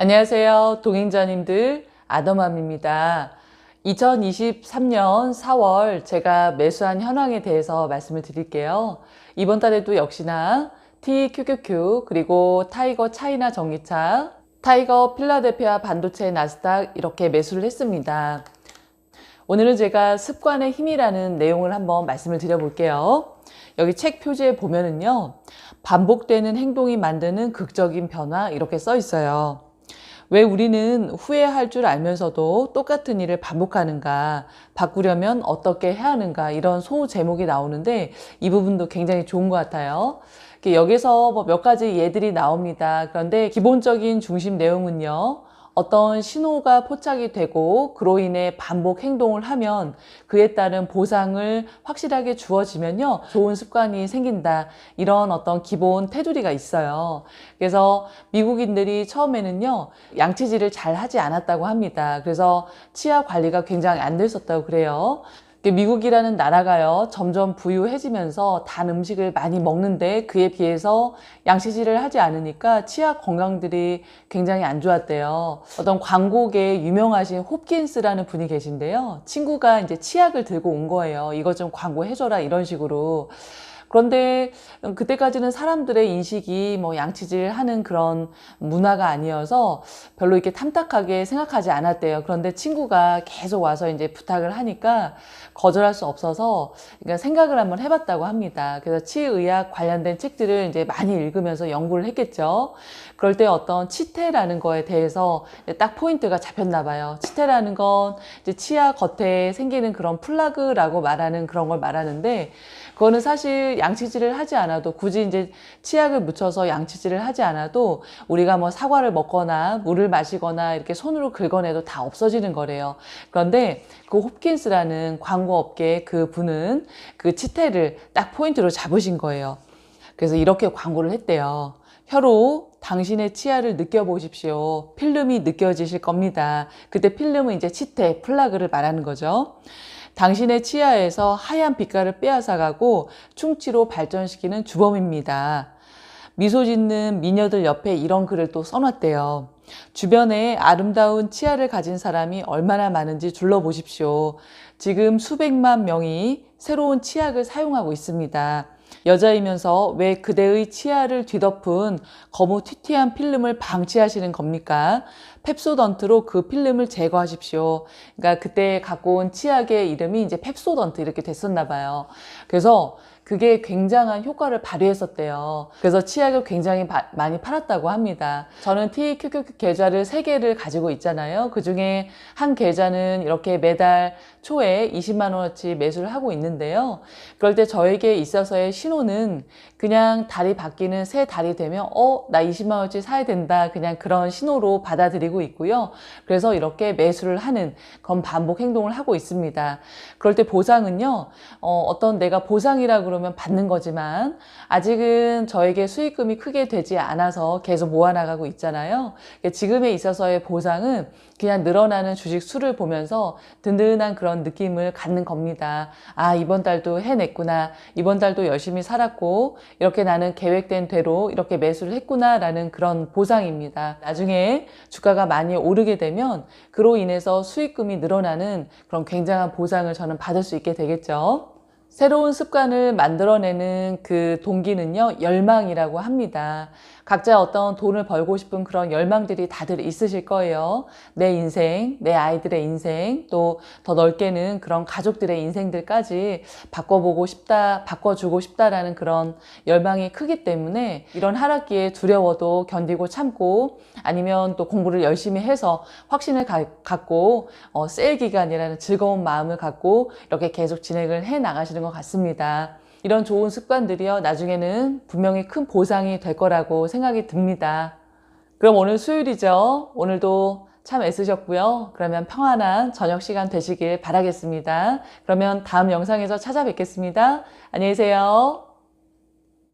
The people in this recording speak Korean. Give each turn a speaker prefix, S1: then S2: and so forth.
S1: 안녕하세요. 동행자님들 아더맘입니다. 2023년 4월 제가 매수한 현황에 대해서 말씀을 드릴게요. 이번 달에도 역시나 TQQQ 그리고 타이거 차이나 전기차, 타이거 필라델피아 반도체 나스닥 이렇게 매수를 했습니다. 오늘은 제가 습관의 힘이라는 내용을 한번 말씀을 드려볼게요. 여기 책 표지에 보면은요, 반복되는 행동이 만드는 극적인 변화 이렇게 써 있어요. 왜 우리는 후회할 줄 알면서도 똑같은 일을 반복하는가, 바꾸려면 어떻게 해야 하는가, 이런 소 제목이 나오는데 이 부분도 굉장히 좋은 것 같아요. 여기서 뭐 몇 가지 예들이 나옵니다. 그런데 기본적인 중심 내용은요, 어떤 신호가 포착이 되고 그로 인해 반복 행동을 하면 그에 따른 보상을 확실하게 주어지면요 좋은 습관이 생긴다. 이런 어떤 기본 테두리가 있어요. 그래서 미국인들이 처음에는요 양치질을 잘 하지 않았다고 합니다. 그래서 치아 관리가 굉장히 안 됐었다고 그래요 미국이라는 나라가요 점점 부유해지면서 단 음식을 많이 먹는데 그에 비해서 양치질을 하지 않으니까 치아 건강들이 굉장히 안 좋았대요. 어떤 광고계에 유명하신 홉킨스라는 분이 계신데요. 친구가 이제 치약을 들고 온 거예요. 이거 좀 광고해줘라 이런 식으로. 그런데 그때까지는 사람들의 인식이 뭐 양치질 하는 그런 문화가 아니어서 별로 이렇게 탐탁하게 생각하지 않았대요. 그런데 친구가 계속 와서 이제 부탁을 하니까 거절할 수 없어서 그러니까 생각을 한번 해봤다고 합니다. 그래서 치의학 관련된 책들을 이제 많이 읽으면서 연구를 했겠죠. 그럴 때 어떤 치태라는 거에 대해서 딱 포인트가 잡혔나 봐요. 치태라는 건 이제 치아 겉에 생기는 그런 플라그라고 말하는 그런 걸 말하는데 그거는 사실 양치질을 하지 않아도 굳이 이제 치약을 묻혀서 양치질을 하지 않아도 우리가 뭐 사과를 먹거나 물을 마시거나 이렇게 손으로 긁어내도 다 없어지는 거래요. 그런데 그 홉킨스라는 광고업계 그 분은 그 치태를 딱 포인트로 잡으신 거예요. 그래서 이렇게 광고를 했대요. 혀로 당신의 치아를 느껴보십시오. 필름이 느껴지실 겁니다. 그때 필름은 이제 치태, 플라그를 말하는 거죠. 당신의 치아에서 하얀 빛깔을 빼앗아가고 충치로 발전시키는 주범입니다. 미소 짓는 미녀들 옆에 이런 글을 또 써놨대요. 주변에 아름다운 치아를 가진 사람이 얼마나 많은지 둘러보십시오. 지금 수백만 명이 새로운 치약을 사용하고 있습니다. 여자이면서 왜 그대의 치아를 뒤덮은 거무 튀튀한 필름을 방치하시는 겁니까? 펩소던트로 그 필름을 제거하십시오. 그러니까 그때 갖고 온 치약의 이름이 이제 펩소던트 이렇게 됐었나 봐요. 그래서 그게 굉장한 효과를 발휘했었대요. 그래서 치약을 굉장히 바, 많이 팔았다고 합니다. 저는 TQQ 계좌를 3개를 가지고 있잖아요. 그 중에 한 계좌는 이렇게 매달 초에 20만 원어치 매수를 하고 있는데요. 그럴 때 저에게 있어서의 신호는 그냥 달이 바뀌는 새 달이 되면 어, 나 20만 원어치 사야 된다. 그냥 그런 신호로 받아들이고 있고요. 그래서 이렇게 매수를 하는 그런 반복 행동을 하고 있습니다. 그럴 때 보상은요. 어, 어떤 내가 보상이라 그러면 받는 거지만 아직은 저에게 수익금이 크게 되지 않아서 계속 모아나가고 있잖아요. 지금에 있어서의 보상은 그냥 늘어나는 주식 수를 보면서 든든한 그런 느낌을 갖는 겁니다. 아, 이번 달도 해냈구나. 이번 달도 열심히 살았고, 이렇게 나는 계획된 대로 이렇게 매수를 했구나. 라는 그런 보상입니다. 나중에 주가가 많이 오르게 되면 그로 인해서 수익금이 늘어나는 그런 굉장한 보상을 저는 받을 수 있게 되겠죠. 새로운 습관을 만들어내는 그 동기는요, 열망이라고 합니다. 각자 어떤 돈을 벌고 싶은 그런 열망들이 다들 있으실 거예요. 내 인생, 내 아이들의 인생, 또 더 넓게는 그런 가족들의 인생들까지 바꿔보고 싶다, 바꿔주고 싶다라는 그런 열망이 크기 때문에 이런 하락기에 두려워도 견디고 참고 아니면 또 공부를 열심히 해서 확신을 가, 갖고 어, 셀 기간이라는 즐거운 마음을 갖고 이렇게 계속 진행을 해 나가시 는 것 같습니다. 이런 좋은 습관들이요, 나중에는 분명히 큰 보상이 될 거라고 생각이 듭니다. 그럼 오늘 수요일이죠. 오늘도 참 애쓰셨고요. 그러면 평안한 저녁 시간 되시길 바라겠습니다. 그러면 다음 영상에서 찾아뵙겠습니다. 안녕히 계세요.